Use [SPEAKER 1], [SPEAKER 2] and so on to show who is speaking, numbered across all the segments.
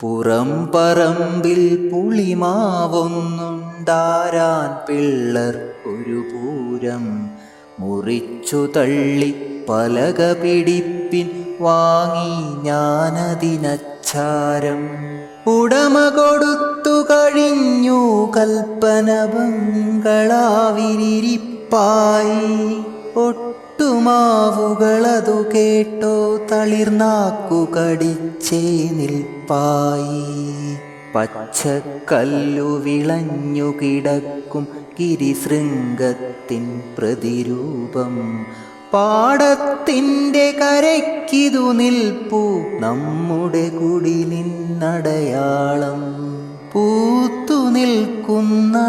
[SPEAKER 1] പുറം പറമ്പിൽ പുളിമാവൊന്നുണ്ടാരാൻ പിള്ളർ ഒരു പൂരം മുറിച്ചു തള്ളി പലക പിടിപ്പിൻ വാങ്ങി ഞാനതിനച്ചാരം. ഉടമ കൊടുത്തു കഴിഞ്ഞു കൽപ്പന ബംഗളാവിരിപ്പായി ഒട്ടുമാവുകളതു കേട്ടോ തളിർനാക്കു കടിച്ചേ നിൽപ്പായി. പച്ചക്കല്ലു വിളഞ്ഞു കിടക്കും ഗിരിശൃംഗത്തിൻ പ്രതിരൂപം. പാടത്തിന്റെ കരയ്ക്കിതു നിൽപ്പു നമ്മുടെ കുടിലിന്നടയാളം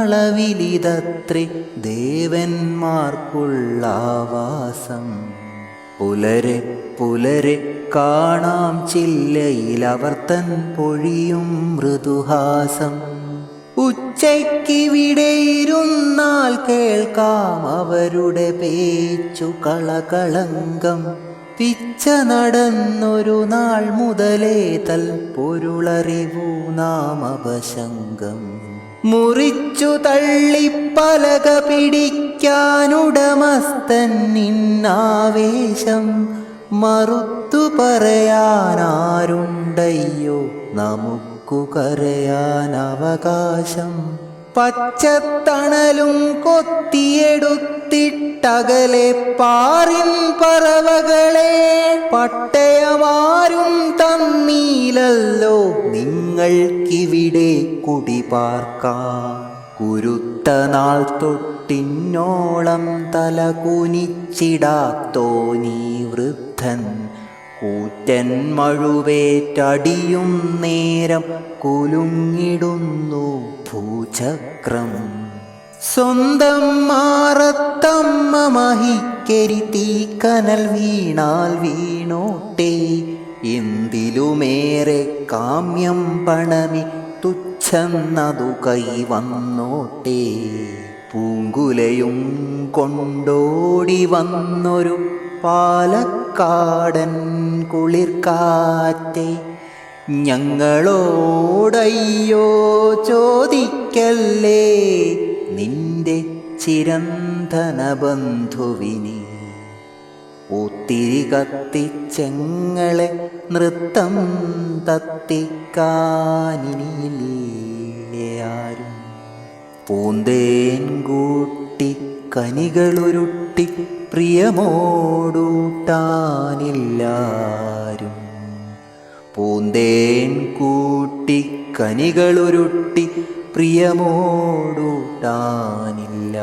[SPEAKER 1] നിൽക്കുന്നളവിലിതത്രേ ദേവന്മാർക്കുള്ള ആവാസം. പുലരെ പുലരെ കാണാം ചില്ലയിലവർ തൻ പൊഴിയും മൃദുഹാസം. ഉച്ചയ്ക്ക് വിടയിരുന്നാൽ കേൾക്കാം അവരുടെ പേച്ചു കളകളങ്കം പിച്ച നടന്നൊരു നാൾ മുതലേ തൽ പൊരുളറിവു നാം അപശങ്കം മുറിച്ചു തള്ളി പലക പിടിക്കാനുടമസ്ഥൻ നിന്നാവേശം മറുത്തു പറയാനാരുണ്ടയ്യോ? നമുക്കു കരയാനവകാശം പച്ചത്തണലും കൊത്തിയെടുത്തിട്ടകലെ പാറിൻ പറവകളെ പട്ടയമാരും തന്നീലല്ലോ നിങ്ങൾക്കിവിടെ കുടിപാർക്കാം. കുരുത്ത നാൾ തൊട്ടിന്നോളം തല കുനിച്ചിടാത്തോ നീ വൃദ്ധൻ. കൂറ്റൻ മഴുവേറ്റടിയും നേരം കുലുങ്ങിടുന്നു ഭൂചക്രം. സ്വന്തം മാറത്തമ്മ മഹിക്കരി തീ കനൽ വീണാൽ വീണോട്ടെ. എന്തിലുമേറെ കാമ്യം പണമി തുച്ഛന്നതു കൈ വന്നോട്ടെ. പൂങ്കുലയും കൊണ്ടോടി വന്നൊരു പാലക്കാടൻ കുളിർക്കാറ്റെ ഞങ്ങളോടയ്യോ ചോദിക്കല്ലേ നിന്റെ ചിരന്തന ബന്ധുവിനെ ഒത്തിരി കത്തിച്ചെങ്ങളെ നൃത്തം തത്തിക്കാനിനിയില്ലേ ആരും? പൂന്തേൻ കൂട്ടി കനികളുരുട്ടി പ്രിയമോടൂട്ടാനില്ലാരും. പൂന്തേൻ കൂട്ടി കനികളുരുട്ടി പ്രിയമോടൂട്ടാനില്ല